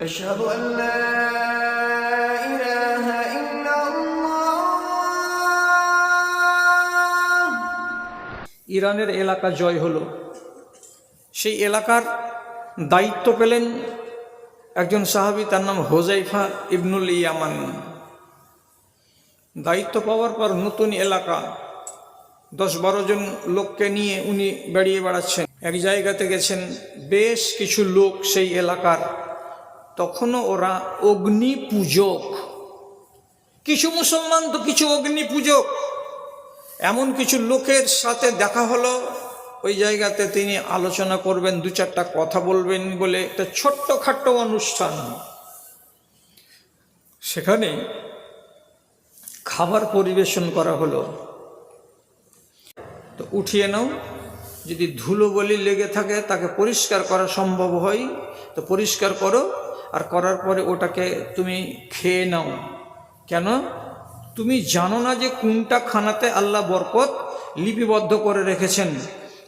أشهد أن لا إله إلا الله ইরানের এলাকা জয় হলো সেই এলাকার দায়িত্ব পেলেন একজন সাহাবী তার নাম হোজাইফা ইবনুল ইয়ামান দায়িত্ব পাওয়ার পর নতুন এলাকা দশ বারো জন লোককে নিয়ে উনি বেরিয়ে বেড়াচ্ছেন এক জায়গাতে গেছেন বেশ কিছু লোক সেই এলাকার তখনও ওরা অগ্নি পূজক কিছু মুসলমান তো কিছু অগ্নি পূজক এমন কিছু লোকের সাথে দেখা হলো, ওই জায়গাতে তিনি আলোচনা করবেন, দু চারটা কথা বলবেন বলে একটা ছোট্ট খাট্ট অনুষ্ঠান। সেখানে খাবার পরিবেশন করা হলো। তো উঠিয়ে নাও, যদি ধুলো বলি লেগে থাকে, তাকে পরিষ্কার করা সম্ভব হয়, তো পরিষ্কার করো। আর করার পরে ওটাকে তুমি খেয়ে নাও। কেন? তুমি জানো না যে কোনটা খানাতে আল্লাহ বরকত লিপিবদ্ধ করে রেখেছেন।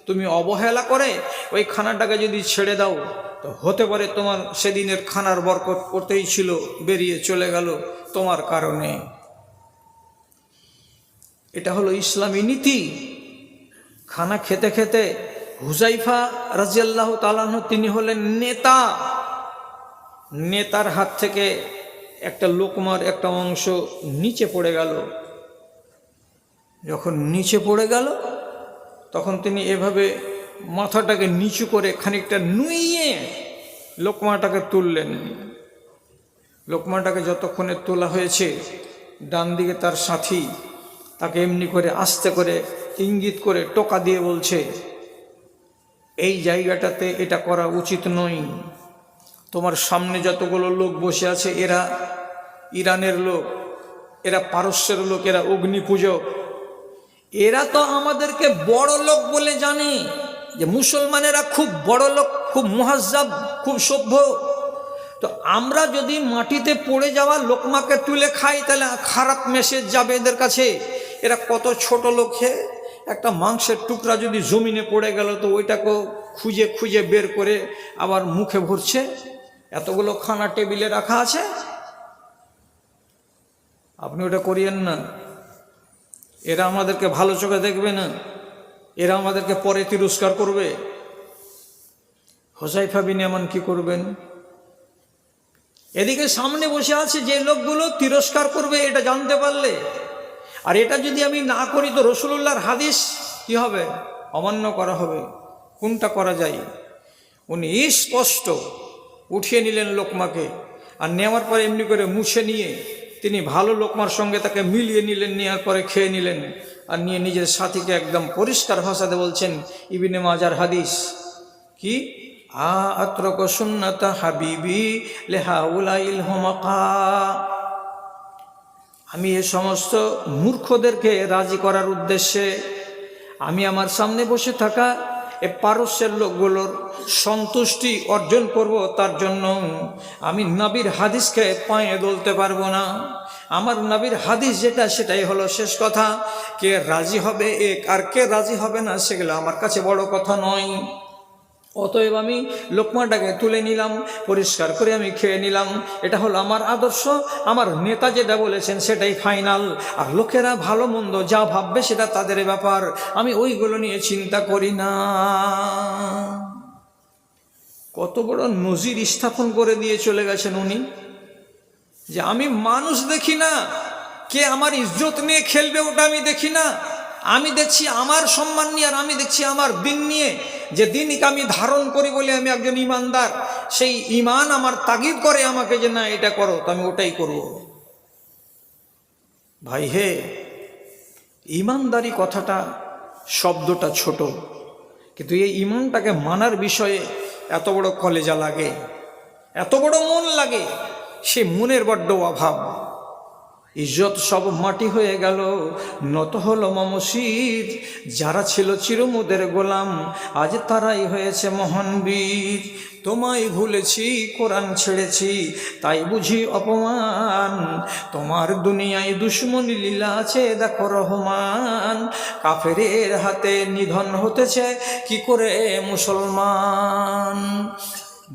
তুমি অবহেলা করে ওই খানাটাকে যদি ছেড়ে দাও, তো হতে পারে তোমার সেদিনের খানার বরকত করতেই ছিল, বেরিয়ে চলে গেল তোমার কারণে। এটা হলো ইসলামী নীতি। খানা খেতে খেতে হুজাইফা রাজিয়াল্লাহ তালাহ তিনি হলেন নেতা। নেতার হাত থেকে একটা লোকমার একটা অংশ নিচে পড়ে গেল। যখন নিচে পড়ে গেল, তখন তিনি এভাবে মাথাটাকে নিচু করে খানিকটা নুইয়ে লোকমাটাকে তুললেন। লোকমাটাকে যতক্ষণে তোলা হয়েছে, ডান দিকে তার সাথী তাকে এমনি করে আস্তে করে ইঙ্গিত করে টোকা দিয়ে বলছে, এই জায়গাটাতে এটা করা উচিত নয়। তোমার সামনে যতগুলো লোক বসে আছে, এরা ইরানের লোক, এরা পারস্যের লোক, এরা অগ্নি পূজক এরা তো আমাদেরকে বড় লোক বলে জানে যে মুসলমানেরা খুব বড় লোক, খুব মুহাজ্জাব, খুব সভ্য। তো আমরা যদি মাটিতে পড়ে যাওয়া লোকমাকে তুলে খাই, তাহলে খারাপ মেসেজ যাবে এদের কাছে। এরা কত ছোট লোক একটা মাংসের টুকরা যদি জমিনে পড়ে গেল, তো ওইটাকেও খুঁজে খুঁজে বের করে আবার মুখে ভরছে। এতগুলো খানা টেবিলে রাখা আছে? আপনি ওটা করিয়েন না। এরা আমাদেরকে ভালো চোখে দেখবে না। এরা আমাদেরকে পরে তিরস্কার করবে। হোসাইফা বিন এমন কি করবেন? এদিকে সামনে বসে আছে যে লোকগুলো তিরস্কার করবে, এটা জানতে পারলে। আর এটা যদি আমি না করি তো রসুল্লাহর হাদিস কি হবে? অমান্য করা হবে। কোনটা করা যায়? উনি স্পষ্ট উঠিয়ে নিলেন লোকমাকে। আর নেওয়ার পরে এমনি করে মুছে নিয়ে তিনি ভালো লোকমার সঙ্গে তাকে মিলিয়ে নিলেন, নেওয়ার পরে খেয়ে নিলেন। আর নিয়ে নিজের সাথীকে একদম পরিষ্কার ভাষাতে বলছেন, ইবিনে মাজার হাদিস, কি? হাবিবি আমি এ সমস্ত মূর্খদেরকে রাজি করার উদ্দেশ্যে, আমি আমার সামনে বসে থাকা এ পারস্যের লোকগুলোর সন্তুষ্টি অর্জন করব তার জন্য। আমি নবীর হাদিসকে পায়ে দলতে পারব না। আমার নবীর হাদিস যেটা, সেটাই হলো শেষ কথা। কে রাজি হবে এক আর কে রাজি হবে না, সেগুলো আমার কাছে বড় কথা নয়। অতএব আমি লোকমাটাকে তুলে নিলাম, পরিষ্কার করে আমি খেয়ে নিলাম। এটা হলো আমার আদর্শ, আমার নেতা যেটা বলেছেন সেটাই ফাইনাল। আর লোকেরা ভালো মন্দ যা ভাববে সেটা তাদের ব্যাপার। আমি ওইগুলো নিয়ে চিন্তা করি না। কত বড় নজির স্থাপন করে দিয়ে চলে গেছেন উনি। যে আমি মানুষ দেখি না, কে আমার ইজ্জত নিয়ে খেলবে ওটা আমি দেখি না। আমি দেখছি আমার সম্মান নিয়ে আর আমি দেখছি আমার দিন নিয়ে। যে দিনকে আমি ধারণ করি বলে আমি একজন ইমানদার, সেই ইমান আমার তাগিদ করে আমাকে যে না, এটা করো, তো আমি ওটাই করব। ভাই হে ইমানদারি কথাটা শব্দটা ছোট, কিন্তু এই ইমানটাকে মানার বিষয়ে এত বড় কলেজা লাগে, এত বড় মন লাগে, সে মনের বড্ড অভাব। ইজ্জত সব মাটি হয়ে গেল। নত হলো মমশির। যারা ছিল চিরমুদের গোলাম, আজ তারাই হয়েছে মহান বীর। তোমায় ভুলেছি, কোরআন ছেড়েছি, তাই বুঝি অপমান। তোমার দুনিয়ায় দুশ্মনী লীলা আছে, দেখো রহমান। কাফেরের হাতে নিধন হতেছে, কি করে মুসলমান?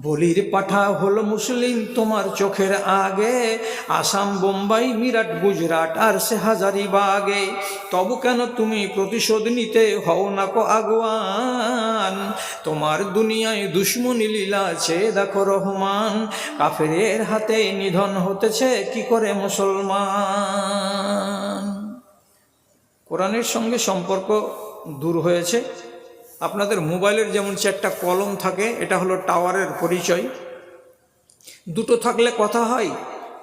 বলির পাঠা হলো মুসলিম তোমার চোখের আগে। আসাম, বোম্বাই, মিরাট, গুজরাট, আর সে হাজারি বাগে। তবু কেন তুমি প্রতিশোধ নিতে হও না কো আগুয়ান? তোমার দুনিয়ায় দুশ্মনী লীলা আছে, দেখো রহমান। কাফেরের হাতে নিধন হতেছে, কি করে মুসলমান? কোরআনের সঙ্গে সম্পর্ক দূর হয়েছে। আপনাদের মোবাইলের যেমন চারটা কলম থাকে, এটা হলো টাওয়ারের পরিচয়। দুটো থাকলে কথা হয়,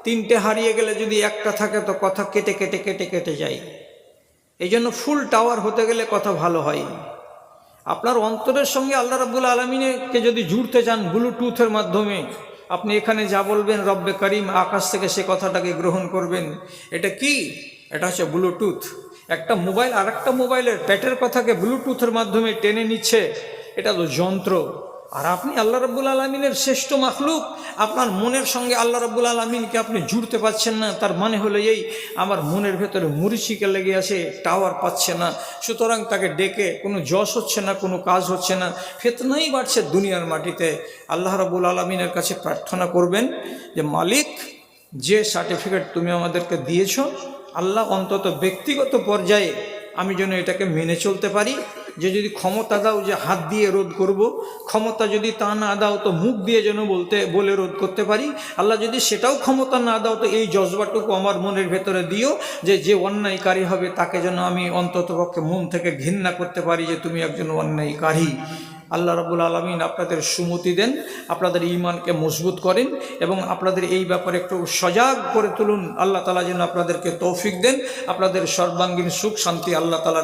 তিনটে হারিয়ে গেলে যদি একটা থাকে তো কথা কেটে কেটে কেটে কেটে যায়। এই জন্য ফুল টাওয়ার হতে গেলে কথা ভালো হয়। আপনার অন্তরের সঙ্গে আল্লাহ রাবুল আলমিনকে যদি জুড়তে চান ব্লুটুথের মাধ্যমে, আপনি এখানে যা বলবেন, রব্বে করিম, আকাশ থেকে সে কথাটাকে গ্রহণ করবেন। এটা কি? এটা হচ্ছে ব্লুটুথ। একটা মোবাইল আর একটা মোবাইলের প্যাটের কথাকে ব্লুটুথের মাধ্যমে টেনে নিচ্ছে, এটা তো যন্ত্র। আর আপনি আল্লাহ রব্বুল আলমিনের শ্রেষ্ঠ মাখলুক, আপনার মনের সঙ্গে আল্লাহ রব্বুল আলমিনকে আপনি জুড়তে পারছেন না, তার মানে হলো এই, আমার মনের ভেতরে মুরিচিকে লেগে আছে, টাওয়ার পাচ্ছে না, সুতরাং তাকে ডেকে কোনো যশ হচ্ছে না, কোনো কাজ হচ্ছে না, ফেতনাই বাড়ছে দুনিয়ার মাটিতে। আল্লাহ রব্বুল আলমিনের কাছে প্রার্থনা করবেন যে, মালিক, যে সার্টিফিকেট তুমি আমাদেরকে দিয়েছ আল্লাহ অন্তত ব্যক্তিগত পর্যায়ে আমি যেন এটাকে মেনে চলতে পারি, যে যদি ক্ষমতা দাও যে হাত দিয়ে রোধ করব, ক্ষমতা যদি তা না দাও তো মুখ দিয়ে যেন বলতে, বলে রোধ করতে পারি। আল্লাহ যদি সেটাও ক্ষমতা না দাও তো এই জজবাটুকু আমার মনের ভেতরে দিও, যে যে অন্যায়কারী হবে তাকে যেন আমি অন্ততপক্ষে মন থেকে ঘৃণা করতে পারি যে তুমি একজন অন্যায়কারী। আল্লাহ রাবুল আলমিন আপনাদের সুমতি দেন, আপনাদের ইমানকে মজবুত করেন এবং আপনাদের এই ব্যাপারে একটু সজাগ করে তুলুন। আল্লাহ তালা যেন আপনাদেরকে তৌফিক দেন, আপনাদের সর্বাঙ্গীন সুখ শান্তি আল্লাহ তালা